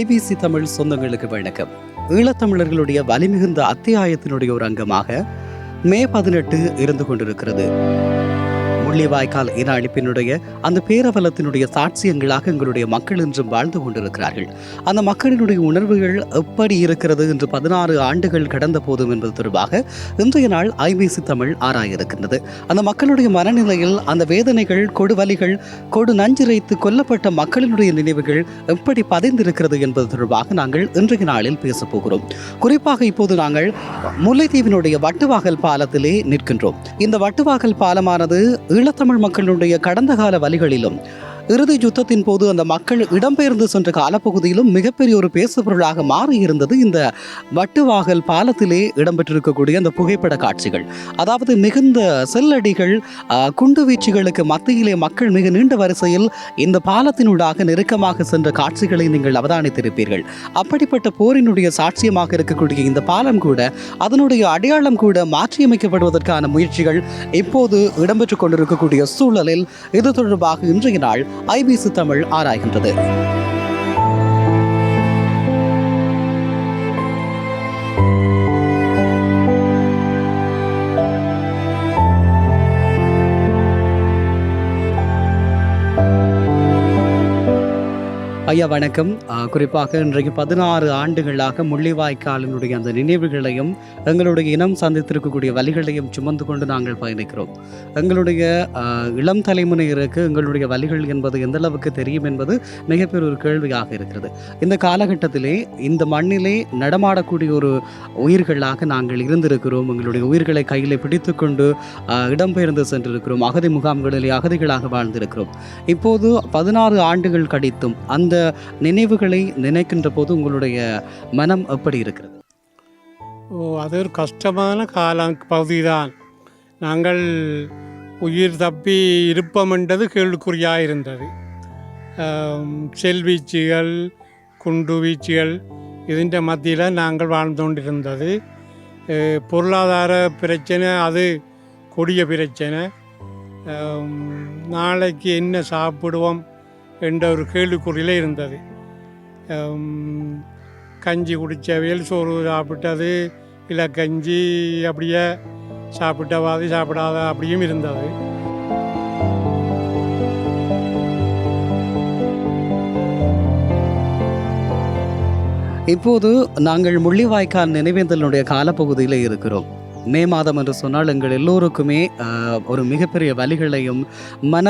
IBC Tamil சொந்தங்களுக்கு வணக்கம். ஈழத்தமிழர்களுடைய வலிமிகுந்த அத்தியாயத்தினுடைய ஒரு அங்கமாக மே பதினெட்டு இருந்து கொண்டிருக்கிறது. முள்ளிவாய்க்கால் இன அழிப்பினுடைய அந்த பேரவலத்தினுடைய சாட்சியங்களாக எங்களுடைய மக்கள் இன்றும் வாழ்ந்து கொண்டிருக்கிறார்கள். அந்த மக்களினுடைய உணர்வுகள் எப்படி இருக்கிறது என்று பதினாறு ஆண்டுகள் கடந்த போதும் என்பது தொடர்பாக இன்றைய நாள் ஐபிசி தமிழ் ஆராயிருக்கின்றது. அந்த மக்களுடைய மனநிலையில் அந்த வேதனைகள் கொடுவலிகள் கொடு நஞ்சிரைத்து கொல்லப்பட்ட மக்களினுடைய நினைவுகள் எப்படி பதிந்திருக்கிறது என்பது தொடர்பாக நாங்கள் இன்றைய நாளில் பேசப் போகிறோம். குறிப்பாக இப்போது நாங்கள் முல்லைத்தீவினுடைய வட்டுவாகல் பாலத்திலே நிற்கின்றோம். இந்த வட்டுவாகல் பாலமானது ஈழத்தமிழ் மக்களுடைய கடந்த கால வழிகளிலும் இறுதி யுத்தத்தின் போது அந்த மக்கள் இடம்பெயர்ந்து சென்ற காலப்பகுதியிலும் மிகப்பெரிய ஒரு பேசுபொருளாக மாறியிருந்தது இந்த வட்டுவாகல் பாலத்திலே இடம்பெற்றிருக்கக்கூடிய அந்த புகைப்பட காட்சிகள். அதாவது மிகுந்த செல்லடிகள் குண்டுவீச்சுகளுக்கு மத்தியிலே மக்கள் மிக நீண்ட வரிசையில் இந்த பாலத்தினூடாக நெருக்கமாக சென்ற காட்சிகளை நீங்கள் அவதானித்திருப்பீர்கள். அப்படிப்பட்ட போரினுடைய சாட்சியமாக இருக்கக்கூடிய இந்த பாலம் கூட அதனுடைய அடையாளம் கூட மாற்றியமைக்கப்படுவதற்கான முயற்சிகள் இப்போது இடம்பெற்றுக் கொண்டிருக்கக்கூடிய சூழலில் இது தொடர்பாக இன்றைய நாள் ஐபிசி தமிழ் ஆராய்கின்றது. ஐயா வணக்கம். குறிப்பாக இன்றைக்கு பதினாறு ஆண்டுகளாக முள்ளிவாய்க்காலினுடைய அந்த நினைவுகளையும் எங்களுடைய இனம் சந்தித்திருக்கக்கூடிய வழிகளையும் சுமந்து கொண்டு நாங்கள் பயணிக்கிறோம். எங்களுடைய இளம் தலைமுறையினருக்கு எங்களுடைய வழிகள் என்பது எந்த அளவுக்கு தெரியும் என்பது மிகப்பெரிய ஒரு கேள்வியாக இருக்கிறது. இந்த காலகட்டத்திலே இந்த மண்ணிலே நடமாடக்கூடிய ஒரு உயிர்களாக நாங்கள் இருந்திருக்கிறோம். எங்களுடைய உயிர்களை கையில் பிடித்துக்கொண்டு ஆ, இடம்பெயர்ந்து சென்றிருக்கிறோம். அகதி முகாம்களிலே அகதிகளாக வாழ்ந்திருக்கிறோம். இப்போது பதினாறு ஆண்டுகள் கடித்தும் அந்த நினைவுகளை நினைக்கின்ற போது உங்களுடைய மனம் எப்படி இருக்கிறது ஓ அது ஒரு கஷ்டமான காலம் பகுதிதான் நாங்கள் உயிர் தப்பி இருப்போம் என்றது கேள்விக்குறியாக இருந்தது ஆம், செல்வீச்சுகள் குண்டு வீச்சுகள் ഇതിൻ്റെ மத்தியில் நாங்கள் வாழ்ந்து கொண்டிருந்தது அஹ், பொருளாதார பிரச்சனை அது கொடிய பிரச்சனை ஆம், நாளைக்கு என்ன சாப்பிடுவோம் என்ற ஒரு கேள்விக்குறியிலே இருந்தது. கஞ்சி கஞ்சி குடித்தவையல் சோறு சாப்பிட்டது இல்லை கஞ்சி அப்படியே சாப்பிட்டவாது சாப்பிடாத அப்படியும் இருந்தது. இப்போது நாங்கள் முள்ளிவாய்க்கால் நினைவேந்தலுடைய காலப்பகுதியில் இருக்கிறோம். மே மாதம் என்று சொன்னால் எங்கள் எல்லோருக்குமே ஒரு மிகப்பெரிய வழிகளையும் மன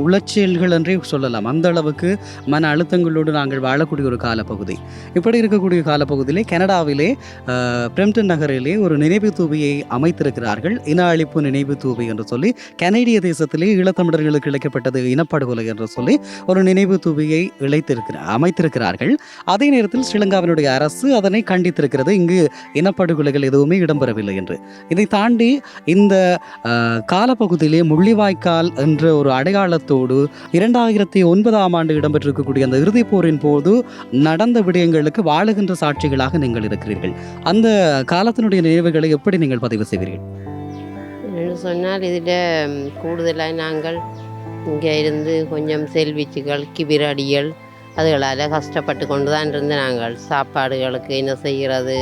உளைச்சல்கள் என்றே சொல்லலாம். அந்த அளவுக்கு மன அழுத்தங்களோடு நாங்கள் வாழக்கூடிய ஒரு காலப்பகுதி. இப்படி இருக்கக்கூடிய காலப்பகுதியிலே கனடாவிலே ஆஹ், பிரம்டன் நகரிலே ஒரு நினைவு தூவியை அமைத்திருக்கிறார்கள். இன அழிப்பு நினைவு தூவி என்று சொல்லி கனேடிய தேசத்திலே ஈழத்தமிழர்களுக்கு இழைக்கப்பட்டது இனப்படுகொலை என்று சொல்லி ஒரு நினைவு தூவியை இழைத்திருக்கிற அமைத்திருக்கிறார்கள். அதே நேரத்தில் ஸ்ரீலங்காவினுடைய அரசு அதனை கண்டித்திருக்கிறது. இங்கு இனப்படுகொலைகள் எதுவுமே இடம்பெறவில்லை என்று. இதை தாண்டி இந்த காலப்பகுதியிலே முள்ளிவாய்க்கால் என்ற ஒரு அடையாளத்தோடு இரண்டாயிரத்தி ஒன்பதாம் ஆண்டு இடம்பெற்றிருக்கக்கூடிய அந்த இறுதிப் போரின் போது நடந்த விடயங்களுக்கு வாழுகின்ற சாட்சிகளாக நீங்கள் இருக்கிறீர்கள். அந்த காலத்தினுடைய நினைவுகளை எப்படி நீங்கள் பதிவு செய்வீர்கள்? என்று சொன்னால் இதில் கூடுதலாக நாங்கள் இங்கே இருந்து கொஞ்சம் செல்வீச்சுகள் கிபிரடிகள் அதுகளால் கஷ்டப்பட்டு கொண்டு தான் இருந்து நாங்கள் சாப்பாடுகளுக்கு என்ன செய்கிறது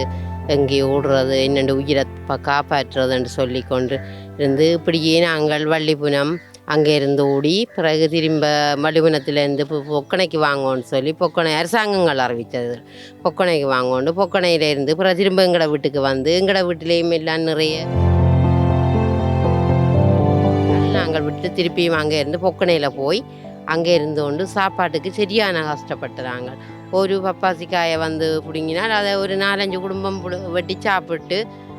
எங்கே ஓடுறது என்னென்று உயிரை காப்பாற்றுறதுன்னு சொல்லி கொண்டு இருந்து இப்படியே நாங்கள் வள்ளிபுனம் அங்கே இருந்து ஓடி பிறகு திரும்ப வள்ளிப்புனத்துலேருந்து பொக்கணைக்கு பொக்கனைக்கு வாங்கோன்னு சொல்லி பொக்கனை அரசாங்கங்கள் அறிவித்தது. பொக்கனைக்கு வாங்கோண்டு பொக்கனையிலேருந்து பிறகு திரும்ப எங்களோட வீட்டுக்கு வந்து எங்களோட வீட்டிலேயும் எல்லாம் நிறைய நாங்கள் விட்டு திருப்பியும் அங்கே இருந்து பொக்கனையில் போய் அங்கே இருந்து கொண்டு சாப்பாட்டுக்கு சரியான கஷ்டப்பட்டுறாங்க. ஒரு பப்பாசிக்காயை வந்து பிடுங்கினால் அதை ஒரு நாலஞ்சு குடும்பம் வெட்டி சாப்பிட்டு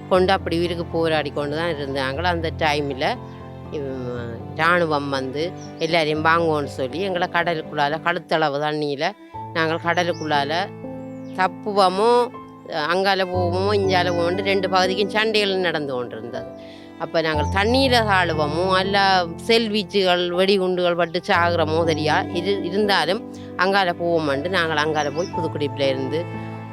கொண்டு அப்படி வீருக்கு போராடி கொண்டு தான் இருந்தாங்களோ அந்த டைமில் இராணுவம் வந்து எல்லாரையும் வாங்குவோன்னு சொல்லி எங்களை கடலுக்குள்ளால் கழுத்தளவு தண்ணியில் நாங்கள் கடலுக்குள்ளால் தப்புவோமோ அங்கால போவோமோ இஞ்சால போவோம் ரெண்டு பகுதிக்கும் சண்டைகள் நடந்து கொண்டிருந்தது. அப்போ நாங்கள் தண்ணீரில் தாழுவோமோ அல்ல செல்வீச்சுகள் வெடிகுண்டுகள் பட்டு சாகிறோமோ தெரியா இரு இருந்தாலும் அங்கால போவோம்ட்டு நாங்கள் அங்கால போய் புதுக்குடிப்பில் இருந்து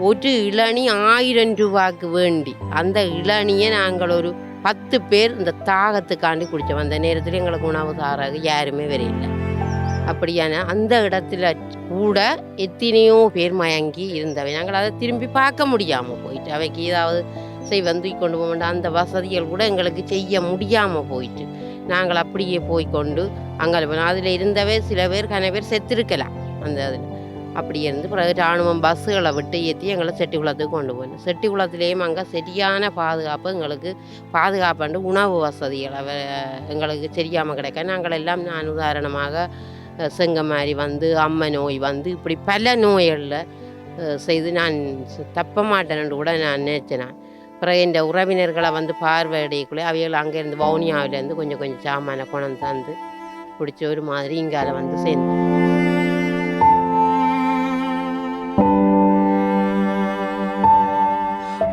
ஒரு இளநி ஆயிரம் ரூபாய்க்கு வேண்டி அந்த இளநியை நாங்கள் ஒரு பத்து பேர் இந்த தாகத்துக்காண்டி குடித்தோம். அந்த நேரத்தில் எங்களுக்கு உணவு தாராக யாருமே வரையில்லை. அப்படியான அந்த இடத்துல கூட எத்தனையோ பேர் மயங்கி இருந்தவை. நாங்கள் அதை திரும்பி பார்க்க முடியாமல் போயிட்டு அவைக்கு ஏதாவது செய் வந்து கொண்டு போக வேண்டாம் அந்த வசதிகள் கூட எங்களுக்கு செய்ய முடியாமல் போயிட்டு நாங்கள் அப்படியே போய் கொண்டு அங்கே அதில் இருந்தவே சில பேர் கன பேர் செத்துருக்கலாம். அந்த அதில் அப்படி இருந்து பிறகு இராணுவம் பஸ்ஸுகளை விட்டு ஏற்றி எங்களை செட்டிக்குளத்துக்கு கொண்டு போகணும் செட்டிக்குளத்துலேயும் அங்கே சரியான பாதுகாப்பு எங்களுக்கு பாதுகாப்பாண்டு உணவு வசதிகள் எங்களுக்கு தெரியாமல் கிடைக்க. நாங்கள் எல்லாம் நான் உதாரணமாக செங்கமாரி வந்து அம்ம நோய் வந்து இப்படி பல நோய்களில் செய்து நான் தப்ப மாட்டேன்னு கூட நான் நினைச்சேன் நான் பிறகு இந்த உறவினர்களை வந்து பார்வையிடையக்குள்ளே அவைகள் அங்கேருந்து வவுனியாவிலேருந்து கொஞ்சம் கொஞ்சம் சாமான கொண்டு தந்து பிடிச்ச ஒரு மாதிரி இங்கால வந்து சேர்ந்து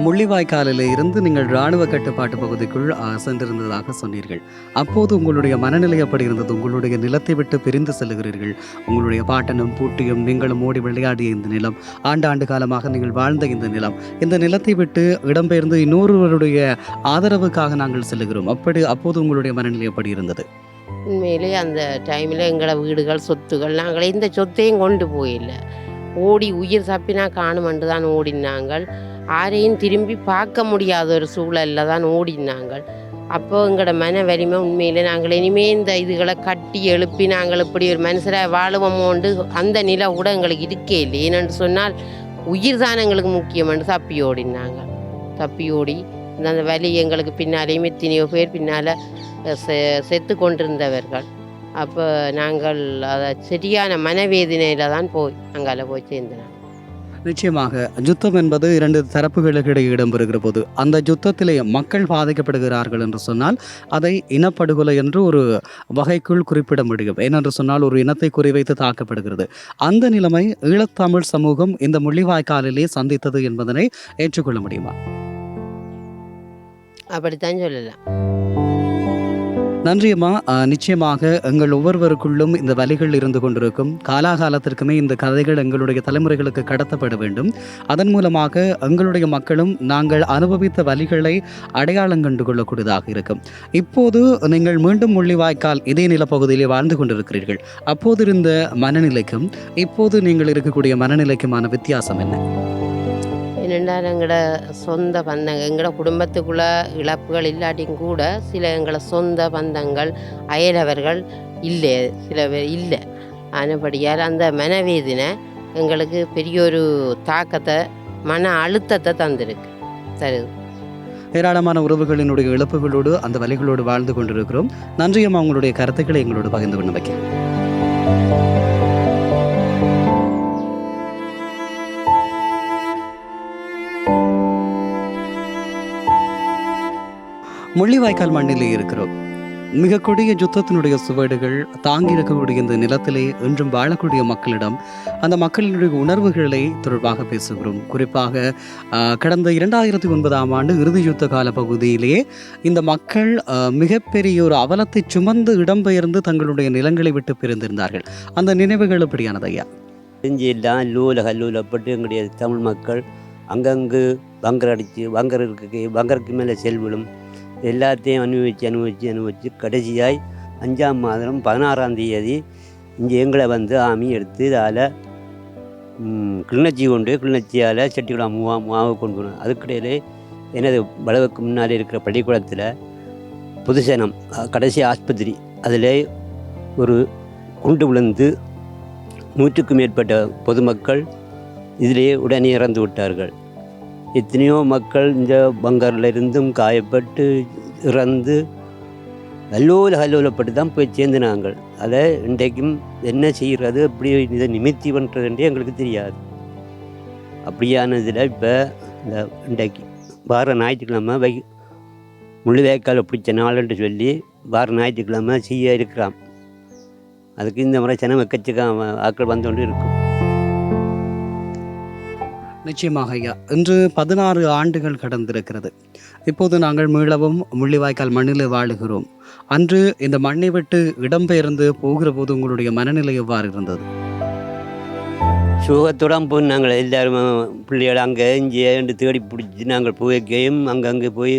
முள்ளிவாய்க்காலில் இருந்து நீங்கள் இராணுவ கட்டுப்பாட்டு பகுதிக்குள் சென்றிருந்ததாக சொன்னீர்கள். அப்போது உங்களுடைய மனநிலை அப்படி இருந்தது? உங்களுடைய நிலத்தை விட்டு பிரிந்து செல்கிறீர்கள் உங்களுடைய பாட்டனும் பூட்டியும் நீங்களும் ஓடி விளையாடிய இந்த நிலம் ஆண்டாண்டு காலமாக நீங்கள் வாழ்ந்த இந்த நிலம் இந்த நிலத்தை விட்டு இடம்பெயர்ந்து இன்னொருவருடைய ஆதரவுக்காக நாங்கள் செல்லுகிறோம். அப்படி அப்போது உங்களுடைய மனநிலை அப்படி இருந்தது? உண்மையிலே அந்த டைமில் எங்களை வீடுகள் சொத்துகள் நாங்கள் இந்த சொத்தையும் கொண்டு போயில்லை. ஓடி உயிர் தப்பினா காணுமென்று தான் ஓடினாங்கள். யாரையும் திரும்பி பார்க்க முடியாத ஒரு சூழலில் தான் ஓடினாங்க அப்போ எங்களோட மன வலிமை உண்மையில் நாங்கள் இனிமே இந்த இதுகளை கட்டி எழுப்பி நாங்கள் இப்படி ஒரு மனுஷரை வாழுவோமோண்டு அந்த நிலை கூட எங்களுக்கு இருக்கே இல்லை. ஏனென்று சொன்னால் உயிர் தான் எங்களுக்கு முக்கியம்னு தப்பி ஓடினாங்க. தப்பி ஓடி இந்த அந்த வலி எங்களுக்கு பின்னாலேயும் எத்தனையோ பேர் பின்னால் செ செத்து கொண்டிருந்தவர்கள். அப்போ நாங்கள் அதை சரியான மனவேதனையில் தான் போய் அங்கால போய் சேர்ந்தோம். நிச்சயமாக யுத்தம் என்பது இரண்டு தரப்புகளுக்கு இடையே இடம்பெறுகிற போது அந்த யுத்தத்திலே மக்கள் பாதிக்கப்படுகிறார்கள் என்று சொன்னால் அதை இனப்படுகொலை என்று ஒரு வகைக்குள் குறிப்பிட முடியும் ஏனென்று சொன்னால் ஒரு இனத்தை குறிவைத்து தாக்கப்படுகிறது. அந்த நிலைமை ஈழத்தமிழ் சமூகம் இந்த முள்ளிவாய்க்காலிலே சந்தித்தது என்பதனை ஏற்றுக்கொள்ள முடியுமா? அப்படித்தான் சொல்லலாம். நன்றியம்மா. நிச்சயமாக எங்கள் ஒவ்வொருவருக்குள்ளும் இந்த வலிகள் இருந்து கொண்டிருக்கும். காலாகாலத்திற்குமே இந்த கதைகள் எங்களுடைய தலைமுறைகளுக்கு கடத்தப்பட வேண்டும். அதன் மூலமாக எங்களுடைய மக்களும் நாங்கள் அனுபவித்த வலிகளை அடையாளம் கண்டு கொள்ளக்கூடியதாக இருக்கும். இப்போது நீங்கள் மீண்டும் முள்ளிவாய்க்கால் இதே நிலப்பகுதியிலே வாழ்ந்து கொண்டிருக்கிறீர்கள். அப்போது இருந்த மனநிலைக்கும் இப்போது நீங்கள் இருக்கக்கூடிய மனநிலைக்குமான வித்தியாசம் என்ன? ஏனென்றால் எங்களோட சொந்த பந்தங்கள் எங்களோட குடும்பத்துக்குள்ள இழப்புகள் இல்லாட்டியும் கூட சில எங்களோட சொந்த பந்தங்கள் அயலவர்கள் இல்லை சில பேர் இல்லை. ஆனபடியால் அந்த மனவேதனை எங்களுக்கு பெரிய ஒரு தாக்கத்தை மன அழுத்தத்தை தந்திருக்கு. தருது. ஏராளமான உறவுகளினுடைய இழப்புகளோடு அந்த வலிகளோடு வாழ்ந்து கொண்டிருக்கிறோம். நன்றியம்மா அவங்களுடைய கருத்துக்களை எங்களோடு பகிர்ந்து கொண்டு வைக்கிறேன் முள்ளிவாய்க்கால் மண்ணிலே இருக்கிறோம். மிக கொடிய யுத்தத்தினுடைய சுவடுகள் தாங்கி இருக்கக்கூடிய இந்த நிலத்திலே இன்றும் வாழக்கூடிய மக்களிடம் அந்த மக்களினுடைய உணர்வுகளை தொடர்பாக பேசுகிறோம். குறிப்பாக கடந்த இரண்டாயிரத்தி ஒன்பதாம் ஆண்டு இறுதி யுத்த கால பகுதியிலே இந்த மக்கள் மிகப்பெரிய ஒரு அவலத்தை சுமந்து இடம்பெயர்ந்து தங்களுடைய நிலங்களை விட்டு பிரிந்திருந்தார்கள். அந்த நினைவுகள் எப்படியானது ஐயா? செஞ்சியெல்லாம் லூலக லூல எங்களுடைய தமிழ் மக்கள் அங்கங்கு பங்கர் அடித்து பங்கர் இருக்கு பங்கருக்கு மேலே செல்விடும். எல்லாத்தையும் அனுபவித்து அனுபவித்து அனுபவித்து கடைசியாய் அஞ்சாம் மாதம் பதினாறாம் தேதி இங்கே எங்களை வந்து ஆமி எடுத்து அதில் கிளிநொச்சி கொண்டு கிளிநொச்சியால் செட்டிக்குளம் மூவா மூவாவை கொண்டு போனோம் அதுக்கிடையிலே எனது வளவுக்கு முன்னாடி இருக்கிற பள்ளிக்கூடத்தில் புதுசேனம் கடைசி ஆஸ்பத்திரி அதில் ஒரு குண்டு விழுந்து நூற்றுக்கும் மேற்பட்ட பொதுமக்கள் இதிலேயே உடனே இறந்து விட்டார்கள். எத்தனையோ மக்கள் இந்த பங்கரில் இருந்தும் காயப்பட்டு இறந்து அல்லோல அல்லோலப்பட்டு தான் போய் சேர்ந்து நாங்கள் அதை இன்றைக்கும் என்ன செய்கிறது எப்படி இதை நிமித்தி பண்ணுறதுன்றே எங்களுக்கு தெரியாது. அப்படியான இதில் இப்போ இந்த இன்றைக்கு வார ஞாயிற்றுக்கிழமை வை முள்ளுவேக்கால் பிடிச்ச நாளுன்ட்டு சொல்லி வார ஞாயிற்றுக்கிழமை செய்ய இருக்கிறான் அதுக்கு இந்த முறை ஜனம் வைக்கச்சுக்க ஆட்கள் வந்து கொண்டு இருக்கும் நிச்சயமாக ஐயா. இன்று பதினாறு ஆண்டுகள் கடந்திருக்கிறது. இப்போது நாங்கள் மீளவும் முள்ளிவாய்க்கால் மண்ணில் வாழுகிறோம். அன்று இந்த மண்ணை விட்டு இடம்பெயர்ந்து போகிற போது உங்களுடைய மனநிலை எவ்வாறு இருந்தது? சுகத்துடன் போய் நாங்கள் எல்லாரும் பிள்ளைகள் அங்கே இங்கே என்று தேடி பிடிச்சி நாங்கள் போய்க்கையும் அங்கங்கே போய்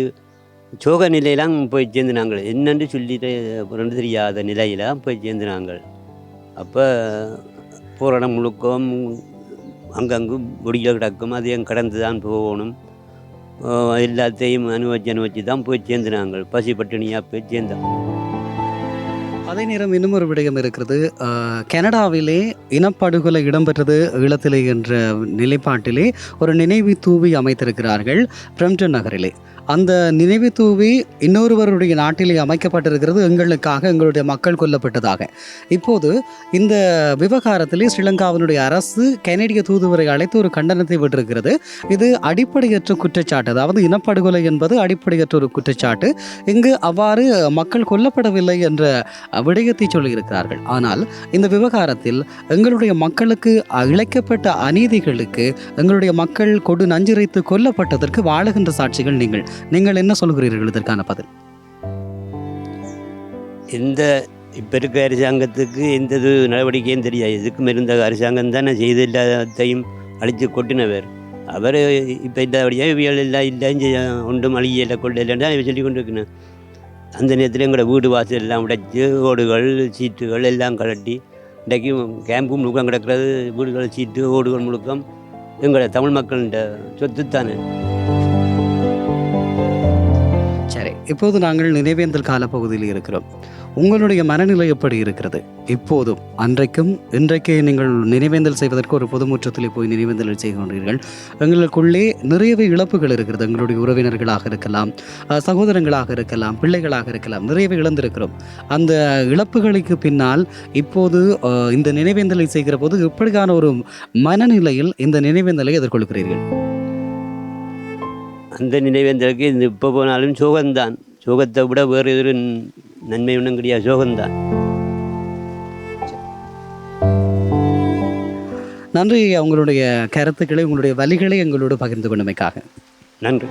சோக நிலையெல்லாம் போய் சேர்ந்து நாங்கள் என்னென்று சொல்லிட்டு ரெண்டு தெரியாத நிலையில போய் சேர்ந்து நாங்கள். அப்போ போராடம் முழுக்கம் அங்கங்கு முடியல கிடக்கும். அதையும் கடந்து தான் போகணும். எல்லாத்தையும் அனுபவிச்சு அனுபவிச்சு தான் போய் சேர்ந்து நாங்கள் பசி பட்டினியாக போய் சேர்ந்தோம் அதே நேரம் இன்னும் ஒரு விடயம் இருக்கிறது. கனடாவிலே இனப்படுகொலை இடம்பெற்றது ஈழத்திலே என்ற நிலைப்பாட்டிலே ஒரு நினைவு தூவி அமைத்திருக்கிறார்கள் பிரம்டன் நகரிலே. அந்த நினைவு தூவி இன்னொருவருடைய நாட்டிலே அமைக்கப்பட்டிருக்கிறது எங்களுக்காக எங்களுடைய மக்கள் கொல்லப்பட்டதாக. இப்போது இந்த விவகாரத்திலே ஸ்ரீலங்காவினுடைய அரசு கனடிய தூதுவரை அழைத்து ஒரு கண்டனத்தை விட்டிருக்கிறது. இது அடிப்படையற்ற குற்றச்சாட்டு அதாவது இனப்படுகொலை என்பது அடிப்படையற்ற ஒரு குற்றச்சாட்டு. இங்கு அவ்வாறு மக்கள் கொல்லப்படவில்லை என்ற விடயத்தை சொல்லியிருக்கிறார்கள். ஆனால் இந்த விவகாரத்தில் எங்களுடைய மக்களுக்கு இழைக்கப்பட்ட அநீதிகளுக்கு எங்களுடைய மக்கள் கொடு நஞ்சிரைத்து கொல்லப்பட்டதற்கு வாழுகின்ற சாட்சிகள் நீங்கள். நீங்கள் என்ன சொல்கிறீர்கள் இதற்கான பதில்? இந்த இப்போ இருக்க அரசாங்கத்துக்கு எந்த இது நடவடிக்கையும் தெரியாது. இதுக்கும் இருந்த அரசாங்கம் தானே செய்து எல்லாத்தையும் அழித்து கொட்டினவர். அவர் இப்போ இந்த வழியாக இவியல் எல்லாம் இல்லை ஒன்றும் அழியலை கொள்ளலைன்னு தான் சொல்லி கொண்டு இருக்கணும் அந்த நேரத்தில் எங்களோட வீடு வாசல் எல்லாம் உடைச்சி ஓடுகள் சீட்டுகள் எல்லாம் கலட்டி இன்றைக்கும் கேம்பும் முழுக்கம் கிடக்கிறது வீடுகள் சீட்டு ஓடுகள் முழுக்கம் எங்களோட தமிழ் மக்கள்கிட்ட சொத்து தானே இப்போது நாங்கள் நினைவேந்தல் காலப்பகுதியில் இருக்கிறோம். உங்களுடைய மனநிலை எப்படி இருக்கிறது? இப்போதும் அன்றைக்கும் இன்றைக்கே நீங்கள் நினைவேந்தல் செய்வதற்கு ஒரு பொதுமுற்றத்தில் போய் நினைவேந்தல் செய்கின்றீர்கள் எங்களுக்குள்ளே நிறையவே இழப்புகள் இருக்கிறது. எங்களுடைய உறவினர்களாக இருக்கலாம் சகோதரங்களாக இருக்கலாம் பிள்ளைகளாக இருக்கலாம் நிறையவே இழந்திருக்கிறோம். அந்த இழப்புகளுக்கு பின்னால் இப்போது இந்த நினைவேந்தலை செய்கிற போது எப்படியான ஒரு மனநிலையில் இந்த நினைவேந்தலை எதிர்கொள்கிறீர்கள். அந்த நினைவேந்தலுக்கு இந்த இப்போ போனாலும் சோகம்தான் சோகத்தை விட வேறு எதிரும் நன்மை ஒன்றும் கிடையாது சோகம்தான் நன்றி. உங்களுடைய கருத்துக்களை உங்களுடைய வழிகளை எங்களோடு பகிர்ந்து கொண்டமைக்காக. நன்றி.